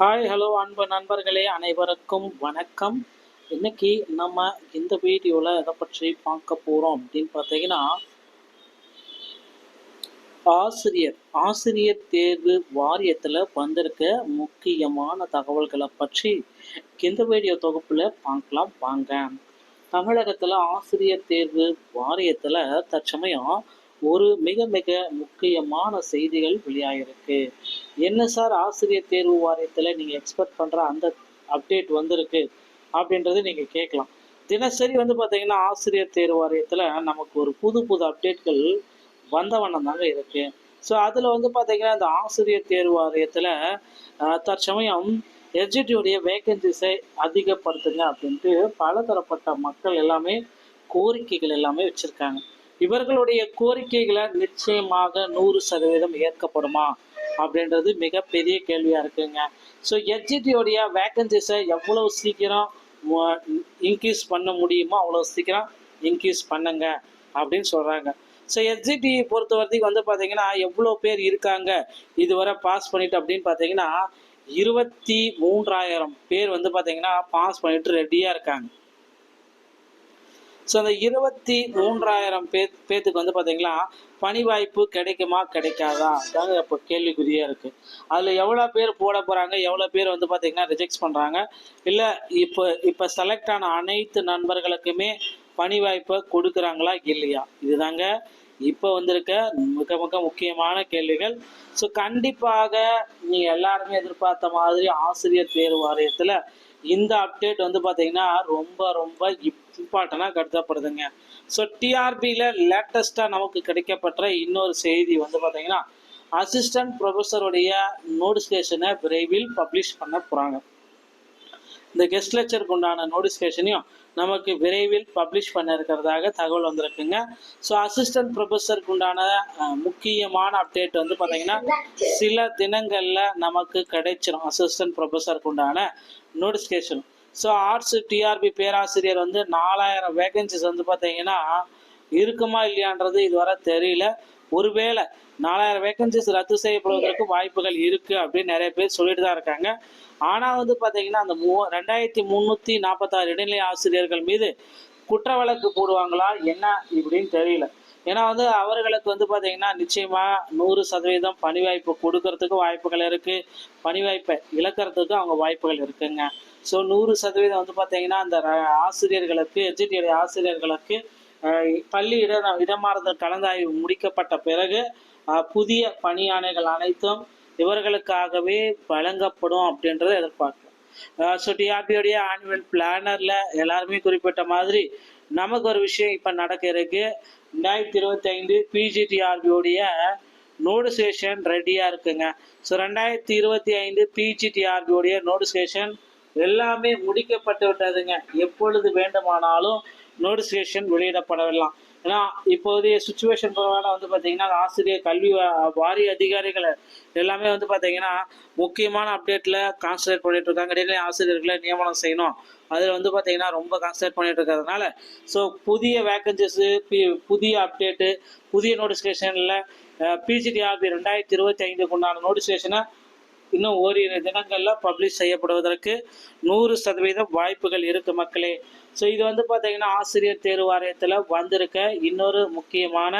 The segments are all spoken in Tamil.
ஹாய் ஹலோ அன்பு நண்பர்களே அனைவருக்கும் வணக்கம். இன்னைக்கு நம்ம இந்த வீடியோவில் எதை பற்றி பார்க்க போகிறோம் அப்படின்னு பார்த்தீங்கன்னா ஆசிரியர் ஆசிரியர் தேர்வு வாரியத்தில் வந்திருக்க முக்கியமான தகவல்களை பற்றி இந்த வீடியோ தொகுப்பில் பார்க்கலாம் வாங்க. தமிழகத்தில் ஆசிரியர் தேர்வு வாரியத்தில் தற்சமயம் ஒரு மிக மிக முக்கியமான செய்திகள் வெளியாகிருக்கு என்ன சார் ஆசிரியர் தேர்வு வாரியத்தில் நீங்கள் எக்ஸ்பெக்ட் பண்ணுற அந்த அப்டேட் வந்திருக்கு அப்படின்றது நீங்கள் கேட்கலாம். தினசரி வந்து பார்த்தீங்கன்னா ஆசிரியர் தேர்வு வாரியத்தில் நமக்கு ஒரு புது புது அப்டேட்கள் வந்த வண்ணம் தாங்க இருக்கு. ஸோ அதில் வந்து பார்த்தீங்கன்னா இந்த ஆசிரியர் தேர்வு வாரியத்தில் தற்சமயம் எஜிடியுடைய வேகன்சிஸை அதிகப்படுத்துங்க அப்படின்ட்டு பலதரப்பட்ட மக்கள் எல்லாமே கோரிக்கைகள் எல்லாமே வச்சுருக்காங்க. இவர்களுடைய கோரிக்கைகளை நிச்சயமாக நூறு சதவீதம் ஏற்கப்படுமா? அப்படின்றது மிகப்பெரிய கேள்வியாக இருக்குங்க. ஸோ எச்ஜிடியோடைய வேக்கன்சிஸை எவ்வளோ சீக்கிரம் இன்க்ரீஸ் பண்ண முடியுமோ அவ்வளோ சீக்கிரம் இன்க்ரீஸ் பண்ணுங்க அப்படின்னு சொல்கிறாங்க ஸோ எஸ்ஜிடி பொறுத்த வரைக்கும் வந்து பார்த்தீங்கன்னா எவ்வளோ பேர் இருக்காங்க இதுவரை பாஸ் பண்ணிட்டு அப்படின்னு பார்த்தீங்கன்னா இருபத்தி மூன்றாயிரம் பேர் வந்து பார்த்தீங்கன்னா பாஸ் பண்ணிட்டு ரெடியாக இருக்காங்க. ஸோ அந்த இருபத்தி மூன்றாயிரம் பேர் பேத்துக்கு வந்து பார்த்தீங்கன்னா பணி வாய்ப்பு கிடைக்குமா கிடைக்காதா? அதாங்க இப்போ கேள்விக்குறியாக இருக்குது அதில் எவ்வளோ பேர் போட போகிறாங்க எவ்வளோ பேர் வந்து பார்த்தீங்கன்னா ரிஜெக்ட் பண்ணுறாங்க இல்லை இப்போ இப்போ செலக்ட் ஆன அனைத்து நண்பர்களுக்குமே பணி வாய்ப்பை கொடுக்குறாங்களா இல்லையா? இதுதாங்க இப்போ வந்திருக்க மிக மிக முக்கியமான கேள்விகள். ஸோ கண்டிப்பாக நீங்கள் எல்லாருமே எதிர்பார்த்த மாதிரி ஆசிரியர் தேர்வு வாரியத்தில் இந்த அப்டேட் வந்து பார்த்தீங்கன்னா ரொம்ப ரொம்ப இம்பார்ட்டனாக கருதப்படுதுங்க. ஸோ டிஆர்பியில் லேட்டஸ்ட்டாக நமக்கு கிடைக்கப்பட்ட இன்னொரு செய்தி வந்து பார்த்தீங்கன்னா அசிஸ்டன்ட் ப்ரொஃபஸருடைய நோட்டிஃபிகேஷனை விரைவில் பப்ளிஷ் பண்ண போகிறாங்க இந்த கெஸ்ட் லெக்சருக்கு உண்டான நோட்டிஃபிகேஷனையும் நமக்கு விரைவில் பப்ளிஷ் பண்ண இருக்கிறதாக தகவல் வந்திருக்குங்க. ஸோ அசிஸ்டன்ட் ப்ரொஃபஸருக்கு உண்டான முக்கியமான அப்டேட் வந்து பார்த்தீங்கன்னா சில தினங்களில் நமக்கு கிடைச்சிரும் அசிஸ்டன்ட் ப்ரொஃபஸருக்கு உண்டான நோட்டிஃபிகேஷன் ஸோ ஆர்ட்ஸ் டிஆர்பி பேராசிரியர் வந்து நாலாயிரம் வேகன்சிஸ் வந்து பார்த்தீங்கன்னா இருக்குமா இல்லையான்றது இதுவரை தெரியல. ஒருவேளை நாலாயிரம் வேகன்சிஸ் ரத்து செய்யப்படுவதற்கு வாய்ப்புகள் இருக்கு அப்படின்னு நிறைய பேர் சொல்லிட்டு தான் இருக்காங்க. ஆனால் வந்து பார்த்தீங்கன்னா அந்த மூ ரெண்டாயிரத்தி முந்நூற்றி நாற்பத்தாறு இடைநிலை ஆசிரியர்கள் மீது குற்ற வழக்கு போடுவாங்களா என்ன இப்படின்னு தெரியல. ஏன்னா வந்து அவர்களுக்கு வந்து பார்த்தீங்கன்னா நிச்சயமா நூறு சதவீதம் பணி வாய்ப்பு கொடுக்கறதுக்கு வாய்ப்புகள் இருக்கு. பணி வாய்ப்பை இழக்கிறதுக்கு அவங்க வாய்ப்புகள் இருக்குங்க. ஸோ நூறு சதவீதம் வந்து பார்த்தீங்கன்னா அந்த ஆசிரியர்களுக்கு எஜிடியுடைய ஆசிரியர்களுக்கு பள்ளி இட இடமாறுதல் கலந்தாய்வு முடிக்கப்பட்ட பிறகு புதிய பணியாணைகள் அனைத்தும் இவர்களுக்காகவே வழங்கப்படும் அப்படின்றத எதிர்பார்க்கிறோம். ஸோ டிஆர்பியோடைய ஆனுவல் பிளானரில் எல்லாருமே குறிப்பிட்ட மாதிரி நமக்கு ஒரு விஷயம் இப்போ நடக்க இருக்கு. ரெண்டாயிரத்தி இருபத்தி ஐந்து பிஜிடிஆர்பியோடைய நோட்டிஃபிகேஷன் ரெடியாக இருக்குங்க. ஸோ ரெண்டாயிரத்தி இருபத்தி ஐந்து பிஜிடிஆர்பியோடைய நோட்டிஃபிகேஷன் எல்லாமே முடிக்கப்பட்டு விட்டதுங்க. எப்பொழுது வேண்டுமானாலும் நோட்டிஃபிகேஷன் வெளியிடப்படலாம். ஏன்னா இப்போதைய சுச்சுவேஷன் பிரகாரம் வந்து பார்த்தீங்கன்னா ஆசிரியர் கல்வி வாரிய அதிகாரிகள் எல்லாமே வந்து பார்த்தீங்கன்னா முக்கியமான அப்டேட்டில் கான்சன்ட்ரேட் பண்ணிட்டு இருக்காங்க. இடையில ஆசிரியர்களை நியமனம் செய்யணும். அதில் வந்து பார்த்தீங்கன்னா ரொம்ப கான்சன்ட்ரேட் பண்ணிட்டு இருக்கிறதுனால ஸோ புதிய வேக்கன்சிஸு புதிய அப்டேட்டு புதிய நோட்டிஃபிகேஷனில் பிஜிடிஆர்பி ரெண்டாயிரத்தி இருபத்தி ஐந்துக்கு உண்டான நோட்டிஃபிகேஷனை இன்னும் ஓரிரு தினங்களில் பப்ளிஷ் செய்யப்படுவதற்கு நூறு சதவீதம் வாய்ப்புகள் இருக்கு மக்களே. ஸோ இது வந்து பார்த்தீங்கன்னா ஆசிரியர் தேர்வு வாரியத்தில் வந்திருக்க இன்னொரு முக்கியமான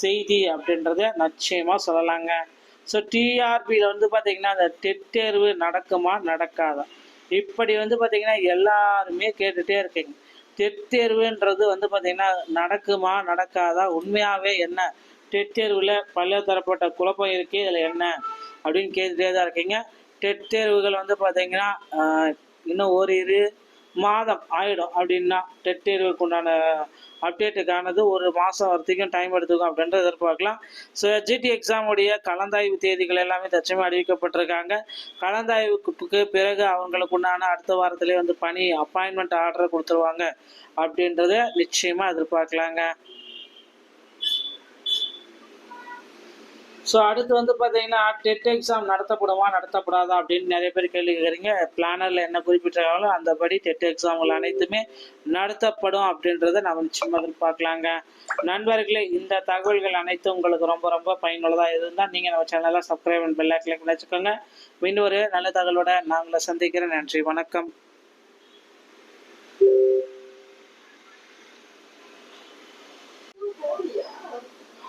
செய்தி அப்படின்றத நிச்சயமாக சொல்லலாங்க. ஸோ டிஆர்பியில் வந்து பார்த்தீங்கன்னா அந்த டெட் தேர்வு நடக்குமா நடக்காதா? இப்படி வந்து பார்த்தீங்கன்னா எல்லாருமே கேட்டுகிட்டே இருக்கீங்க. டெட் தேர்வுன்றது வந்து பார்த்தீங்கன்னா நடக்குமா நடக்காதா? உண்மையாகவே என்ன? டெட் தேர்வில் பல தரப்பட்ட குழப்பம் இருக்கு இதில் என்ன? அப்படின்னு கேட்டுகிட்டே தான் இருக்கீங்க. டெட் தேர்வுகள் வந்து பார்த்தீங்கன்னா இன்னும் ஒரு இரு மாதம் ஆயிடும் அப்படின்னா டெட் தேர்வுக்கு உண்டான அப்டேட்டுக்கானது ஒரு மாதம் வரைக்கும் டைம் எடுத்துக்கும் அப்படின்றத எதிர்பார்க்கலாம். ஸோ ஜிடி எக்ஸாமுடைய கலந்தாய்வு தேதிகள் எல்லாமே தச்சமே அறிவிக்கப்பட்டிருக்காங்க. கலந்தாய்வுக்கு பிறகு அவங்களுக்கு உண்டான அடுத்த வாரத்திலே வந்து பணி அப்பாயின்மெண்ட் ஆர்டர் கொடுத்துருவாங்க அப்படின்றத நிச்சயமாக எதிர்பார்க்கலாங்க. ஸோ அடுத்து வந்து பார்த்தீங்கன்னா டெட் எக்ஸாம் நடத்தப்படுமா நடத்தப்படாதா அப்படின்னு நிறைய பேர் கேள்வி கேட்குறீங்க. பிளானரில் என்ன குறிப்பிட்டிருக்காங்களோ அந்தபடி டெட் எக்ஸாம்கள் அனைத்துமே நடத்தப்படும் அப்படின்றத நம்ம நிச்சயமாக பார்க்கலாங்க. நண்பர்களே இந்த தகவல்கள் அனைத்தும் உங்களுக்கு ரொம்ப ரொம்ப பயனுள்ளதாக இருந்தால் நீங்கள் நம்ம சேனலை சப்ஸ்கிரைப் அண்ட் பெல் கிளிக் பண்ணி வச்சுக்கோங்க இன்னொரு நல்ல தகவலோட நாங்களை சந்திக்கிறேன். நன்றி வணக்கம்.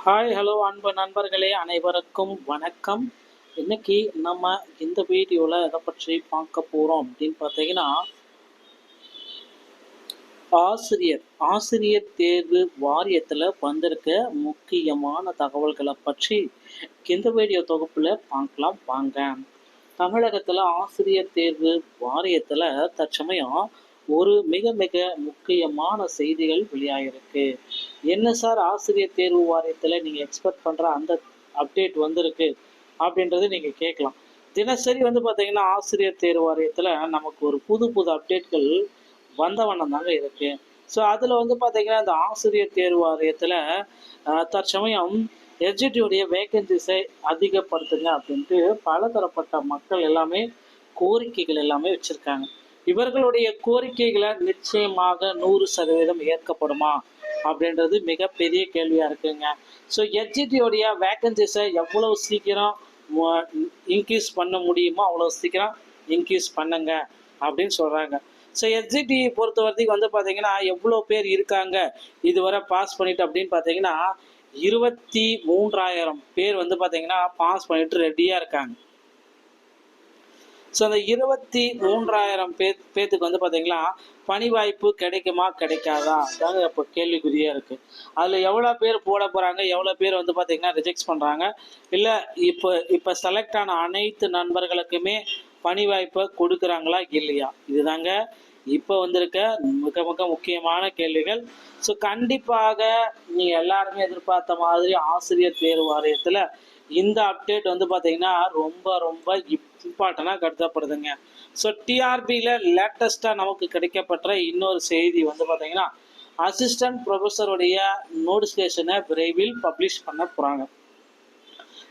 ஹாய் ஹலோ அன்பு நண்பர்களே அனைவருக்கும் வணக்கம். இன்னைக்கு நம்ம இந்த வீடியோவில் எதை பற்றி பார்க்க போகிறோம் அப்படின்னு பார்த்தீங்கன்னா ஆசிரியர் ஆசிரியர் தேர்வு வாரியத்தில் வந்திருக்க முக்கியமான தகவல்களை பற்றி இந்த வீடியோ தொகுப்பில் பார்க்கலாம். வாங்க. தமிழகத்தில் ஆசிரியர் தேர்வு வாரியத்தில் தற்சமயம் ஒரு மிக மிக முக்கியமான செய்திகள் வெளியாகிருக்கு என்ன சார் ஆசிரியர் தேர்வு வாரியத்தில் நீங்கள் எக்ஸ்பெக்ட் பண்ணுற அந்த அப்டேட் வந்திருக்கு அப்படின்றது நீங்கள் கேட்கலாம். தினசரி வந்து பார்த்தீங்கன்னா ஆசிரியர் தேர்வு வாரியத்தில் நமக்கு ஒரு புது புது அப்டேட்கள் வந்த வண்ணம் தாங்க இருக்கு. ஸோ அதில் வந்து பார்த்தீங்கன்னா இந்த ஆசிரியர் தேர்வு வாரியத்தில் தற்சமயம் எஜிடியுடைய வேகன்சிஸை அதிகப்படுத்துங்க அப்படின்ட்டு பலதரப்பட்ட மக்கள் எல்லாமே கோரிக்கைகள் எல்லாமே வச்சுருக்காங்க. இவர்களுடைய கோரிக்கைகளை நிச்சயமாக நூறு சதவீதம் ஏற்கப்படுமா அப்படின்றது மிகப்பெரிய கேள்வியாக இருக்குங்க. ஸோ ஹெச்ஜிடியோடைய வேக்கன்சிஸை எவ்வளவு சீக்கிரம் இன்க்ரீஸ் பண்ண முடியுமோ அவ்வளோ சீக்கிரம் இன்க்ரீஸ் பண்ணுங்க அப்படின்னு சொல்கிறாங்க ஸோ எஸ்ஜிடி பொறுத்த வரைக்கும் வந்து பார்த்தீங்கன்னா எவ்வளோ பேர் இருக்காங்க இதுவரை பாஸ் பண்ணிட்டு அப்படின்னு பார்த்தீங்கன்னா இருபத்தி மூன்றாயிரம் பேர் வந்து பார்த்தீங்கன்னா பாஸ் பண்ணிட்டு ரெடியாக இருக்காங்க. ஸோ அந்த இருபத்தி மூன்றாயிரம் பே பேத்துக்கு வந்து பார்த்தீங்கன்னா பணி வாய்ப்பு கிடைக்குமா கிடைக்காதா? தாங்க இப்போ கேள்விக்குறியாக இருக்குது அதில் எவ்வளோ பேர் போட போகிறாங்க எவ்வளோ பேர் வந்து பார்த்தீங்கன்னா ரிஜெக்ட் பண்ணுறாங்க இல்லை இப்போ இப்போ செலக்ட் ஆன அனைத்து நண்பர்களுக்குமே பணி வாய்ப்பை கொடுக்குறாங்களா இல்லையா? இதுதாங்க இப்போ வந்திருக்க மிக மிக முக்கியமான கேள்விகள். ஸோ கண்டிப்பாக நீங்கள் எல்லாருமே எதிர்பார்த்த மாதிரி ஆசிரியர் தேர்வு வாரியத்தில் இந்த அப்டேட் வந்து பார்த்தீங்கன்னா ரொம்ப ரொம்ப இம்பார்ட்டண்டாக கருதப்படுதுங்க. ஸோ டிஆர்பியில் லேட்டஸ்ட்டாக நமக்கு கிடைக்கப்பட்ட இன்னொரு செய்தி வந்து பார்த்தீங்கன்னா அசிஸ்டன்ட் ப்ரொஃபஸருடைய நோட்டிஃபிகேஷனை விரைவில் பப்ளிஷ் பண்ண போகிறாங்க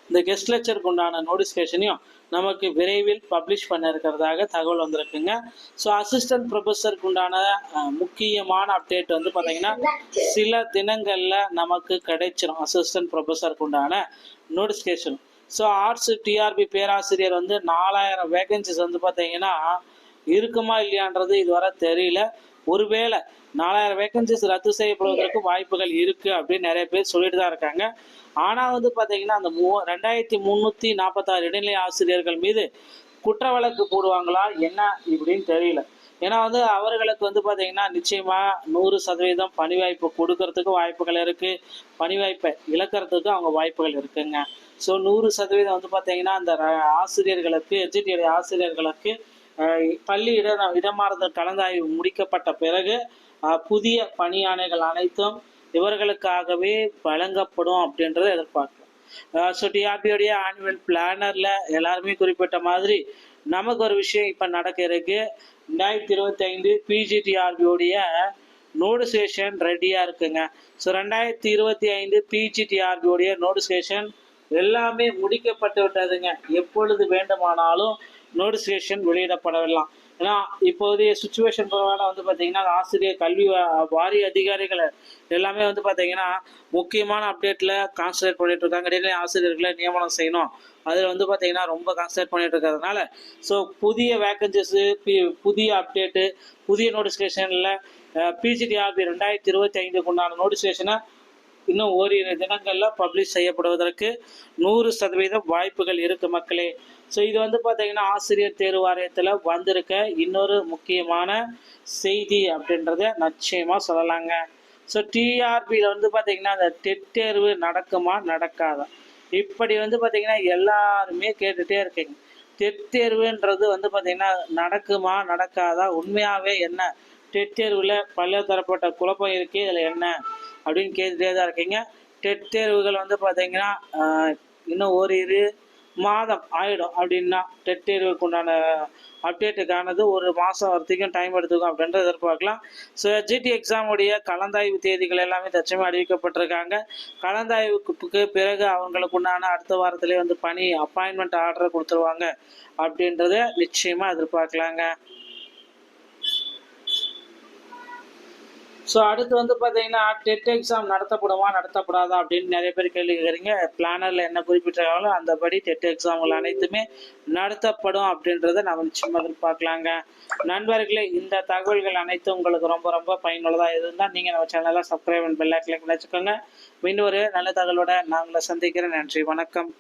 இந்த கெஸ்ட் லெக்சருக்கு உண்டான நோட்டிஃபிகேஷனையும் நமக்கு விரைவில் பப்ளிஷ் பண்ண இருக்கிறதாக தகவல் வந்திருக்குங்க. ஸோ அசிஸ்டன்ட் ப்ரொஃபஸருக்கு உண்டான முக்கியமான அப்டேட் வந்து பார்த்தீங்கன்னா சில தினங்களில் நமக்கு கிடைச்சிடும் அசிஸ்டன்ட் ப்ரொஃபஸருக்கு உண்டான நோட்டிஃபிகேஷன் ஸோ ஆர்ட்ஸ் டிஆர்பி பேராசிரியர் வந்து நாலாயிரம் வேகன்சிஸ் வந்து பார்த்தீங்கன்னா இருக்குமா இல்லையான்றது இதுவரை தெரியல. ஒருவேளை நாலாயிரம் வேகன்சிஸ் ரத்து செய்யப்படுவதற்கு வாய்ப்புகள் இருக்குது அப்படின்னு நிறைய பேர் சொல்லிட்டு தான் இருக்காங்க. ஆனால் வந்து பார்த்தீங்கன்னா அந்த மூ ரெண்டாயிரத்தி முந்நூற்றி நாற்பத்தாறு இடைநிலை ஆசிரியர்கள் மீது குற்ற வழக்கு போடுவாங்களா என்ன இப்படின்னு தெரியல. ஏன்னா வந்து அவர்களுக்கு வந்து பார்த்தீங்கன்னா நிச்சயமாக நூறு சதவீதம் பணி வாய்ப்பு கொடுக்கறதுக்கு வாய்ப்புகள் இருக்குது பணி வாய்ப்பை இழக்கிறதுக்கு அவங்க வாய்ப்புகள் இருக்குங்க. ஸோ நூறு சதவீதம் வந்து பார்த்தீங்கன்னா அந்த ஆசிரியர்களுக்கு எஜிடி ஆசிரியர்களுக்கு பள்ளி இட இடமாறுதல் கலந்தாய்வு முடிக்கப்பட்ட பிறகு புதிய பணியாணைகள் அனைத்தும் இவர்களுக்காகவே வழங்கப்படும் அப்படின்றத எதிர்பார்க்கிறோம். ஸோ டிஆர்பியோடைய ஆனுவல் பிளானரில் எல்லாருமே குறிப்பிட்ட மாதிரி நமக்கு ஒரு விஷயம் இப்போ நடக்க இருக்கு. ரெண்டாயிரத்தி இருபத்தி ஐந்து பிஜிடிஆர்பியோடைய நோட்டிஃபிகேஷன் ரெடியாக இருக்குங்க. ஸோ ரெண்டாயிரத்தி இருபத்தி ஐந்து பிஜிடிஆர்பியோடைய நோட்டிஃபிகேஷன் எல்லாமே முடிக்கப்பட்டு விட்டதுங்க. எப்பொழுது வேண்டுமானாலும் நோட்டிஃபிகேஷன் வெளியிடப்படலாம். ஏன்னா இப்போதைய சுச்சுவேஷன் பிரகாரம் வந்து பார்த்தீங்கன்னா ஆசிரியர் கல்வி வாரிய அதிகாரிகள் எல்லாமே வந்து பார்த்தீங்கன்னா முக்கியமான அப்டேட்டில் கான்சன்ட்ரேட் பண்ணிட்டு இருக்காங்க. இடையிலே ஆசிரியர்களை நியமனம் செய்யணும். அதில் வந்து பார்த்தீங்கன்னா ரொம்ப கான்சன்ட்ரேட் பண்ணிட்டு இருக்கிறதுனால ஸோ புதிய வேக்கன்சிஸு புதிய அப்டேட்டு புதிய நோட்டிஃபிகேஷனில் பிஜிடிஆர்பி ரெண்டாயிரத்தி இருபத்தி ஐந்துக்கு உண்டான நோட்டிஃபிகேஷனை இன்னும் ஓரிரு தினங்களில் பப்ளிஷ் செய்யப்படுவதற்கு நூறு சதவீதம் வாய்ப்புகள் இருக்கு மக்களே. ஸோ இது வந்து பார்த்தீங்கன்னா ஆசிரியர் தேர்வு வாரியத்தில் வந்திருக்க இன்னொரு முக்கியமான செய்தி அப்படின்றத நிச்சயமாக சொல்லலாங்க. ஸோ டிஆர்பியில் வந்து பார்த்தீங்கன்னா அந்த டெட் தேர்வு நடக்குமா நடக்காதா? இப்படி வந்து பார்த்தீங்கன்னா எல்லாருமே கேட்டுகிட்டே இருக்கீங்க. டெட் தேர்வுன்றது வந்து பார்த்தீங்கன்னா நடக்குமா நடக்காதா? உண்மையாகவே என்ன? டெட் தேர்வில் பல தரப்பட்ட குழப்பம் இருக்குது இதில் என்ன அப்படின்னு கேட்டுகிட்டே தான் இருக்கீங்க. டெட் தேர்வுகள் வந்து பார்த்தீங்கன்னா இன்னும் ஒரு இரு மாதம் ஆயிடும் அப்படின்னா டெட் தேர்வுக்கு உண்டான அப்டேட்டுக்கானது ஒரு மாதம் வரைக்கும் டைம் எடுத்துக்கும் அப்படின்றத எதிர்பார்க்கலாம். ஸோ ஜிடி எக்ஸாமுடைய கலந்தாய்வு தேதிகள் எல்லாமே தச்சமே அறிவிக்கப்பட்டிருக்காங்க. கலந்தாய்வுக்கு பிறகு அவங்களுக்கு உண்டான அடுத்த வாரத்திலே வந்து பணி அப்பாயின்மெண்ட் ஆர்டர் கொடுத்துருவாங்க அப்படின்றத நிச்சயமாக எதிர்பார்க்கலாங்க. ஸோ அடுத்து வந்து பார்த்தீங்கன்னா டெட் எக்ஸாம் நடத்தப்படுமா நடத்தப்படாதா அப்படின்னு நிறைய பேர் கேள்வி கேட்குறீங்க. பிளானரில் என்ன குறிப்பிட்டிருக்காங்களோ அந்தபடி டெட் எக்ஸாம்கள் அனைத்துமே நடத்தப்படும் அப்படின்றத நம்ம நிச்சயமாக பார்க்கலாங்க நண்பர்களே இந்த தகவல்கள் அனைத்தும் உங்களுக்கு ரொம்ப ரொம்ப பயனுள்ளதாக இருந்தால் நீங்கள் நம்ம சேனலை சப்ஸ்கிரைப் அண்ட் பெல் ஐக்கன் வச்சுக்கோங்க. இன்னும் ஒரு நல்ல தகவலோட நாங்களை சந்திக்கிறேன். நன்றி வணக்கம்.